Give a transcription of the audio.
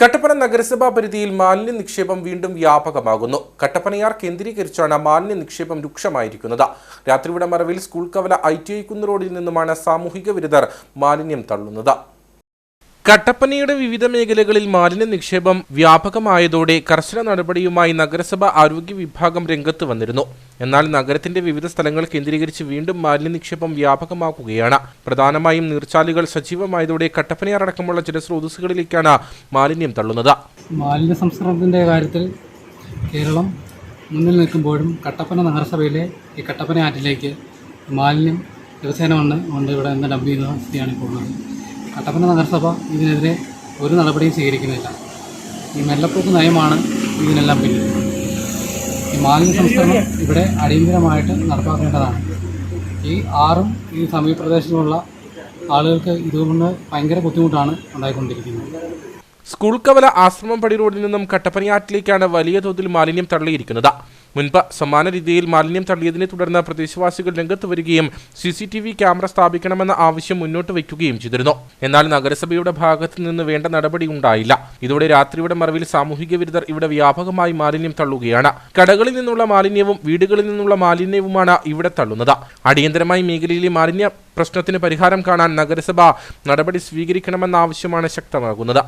കട്ടപ്പന നഗരസഭാ പരിധിയിൽ മാലിന്യ നിക്ഷേപം വീണ്ടും വ്യാപകമാകുന്നു. കട്ടപ്പനയാർ കേന്ദ്രീകരിച്ചാണ് മാലിന്യ നിക്ഷേപം രൂക്ഷമായിരിക്കുന്നത്. രാത്രിവിട മറവിൽ സ്കൂൾ കവല ഐ ടി ഐ കുന്ന് റോഡിൽ നിന്നുമാണ് സാമൂഹിക വിരുദ്ധർ മാലിന്യം തള്ളുന്നത്. കട്ടപ്പനയുടെ വിവിധ മേഖലകളിൽ മാലിന്യ നിക്ഷേപം വ്യാപകമായതോടെ കർശന നടപടിയുമായി നഗരസഭ ആരോഗ്യ വിഭാഗം രംഗത്ത് വന്നിരുന്നു. എന്നാൽ നഗരത്തിന്റെ വിവിധ സ്ഥലങ്ങൾ കേന്ദ്രീകരിച്ച് വീണ്ടും മാലിന്യ നിക്ഷേപം വ്യാപകമാക്കുകയാണ്. പ്രധാനമായും നീർച്ചാലുകൾ സജീവമായതോടെ കട്ടപ്പനയാറടക്കമുള്ള ജലസ്രോതസ്സുകളിലേക്കാണ് മാലിന്യം തള്ളുന്നത്. മാലിന്യ സംസ്കരണത്തിന്റെ കാര്യത്തിൽ കേരളം മുന്നിൽ നിൽക്കുമ്പോഴും കട്ടപ്പന നഗരസഭയിലെ ഈ കട്ടപ്പന ആറ്റിലേക്ക് മാലിന്യം ദിവസേന വന്ന് ഇവിടെ നിന്ന് ഡംപ് ചെയ്യുന്ന സ്ഥിതിയാണ് ഇപ്പോൾ ഉള്ളത്. കട്ടപ്പന നഗരസഭ ഇതിനെതിരെ ഒരു നടപടിയും സ്വീകരിക്കുന്നില്ല. ഈ മെല്ലപ്പോക്ക് നയമാണ് ഇതിനെല്ലാം പിന്നിൽ. ഈ മാലിന്യ സംസ്കരണം ഇവിടെ അടിയന്തരമായിട്ട് നടപ്പാക്കേണ്ടതാണ്. ഈ ആറും ഈ സമീപ പ്രദേശത്തുള്ള ആളുകൾക്ക് ഇതുകൊണ്ട് ഭയങ്കര ബുദ്ധിമുട്ടാണ് ഉണ്ടായിക്കൊണ്ടിരിക്കുന്നത്. സ്കൂൾ കവല ആശ്രമം പടി റോഡിൽ നിന്നും കട്ടപ്പനയാറ്റിലേക്കാണ് വലിയ തോതിൽ മാലിന്യം തള്ളിയിരിക്കുന്നത്. മുൻപ് സമാന രീതിയിൽ മാലിന്യം തള്ളിയതിനെ തുടർന്ന് പ്രദേശവാസികൾ രംഗത്ത് വരികയും C C T V camera സ്ഥാപിക്കണമെന്ന ആവശ്യം മുന്നോട്ട് വയ്ക്കുകയും ചെയ്തിരുന്നു. എന്നാൽ നഗരസഭയുടെ ഭാഗത്ത് നിന്ന് വേണ്ട നടപടി ഉണ്ടായില്ല. ഇതോടെ രാത്രിയുടെ മറവിൽ സാമൂഹിക വിരുദ്ധർ ഇവിടെ വ്യാപകമായി മാലിന്യം തള്ളുകയാണ്. കടകളിൽ നിന്നുള്ള മാലിന്യവും വീടുകളിൽ നിന്നുള്ള മാലിന്യവുമാണ് ഇവിടെ തള്ളുന്നത്. അടിയന്തരമായി മേഖലയിലെ മാലിന്യ പ്രശ്നത്തിന് പരിഹാരം കാണാൻ നഗരസഭ നടപടി സ്വീകരിക്കണമെന്ന ആവശ്യമാണ് ശക്തമാകുന്നത്.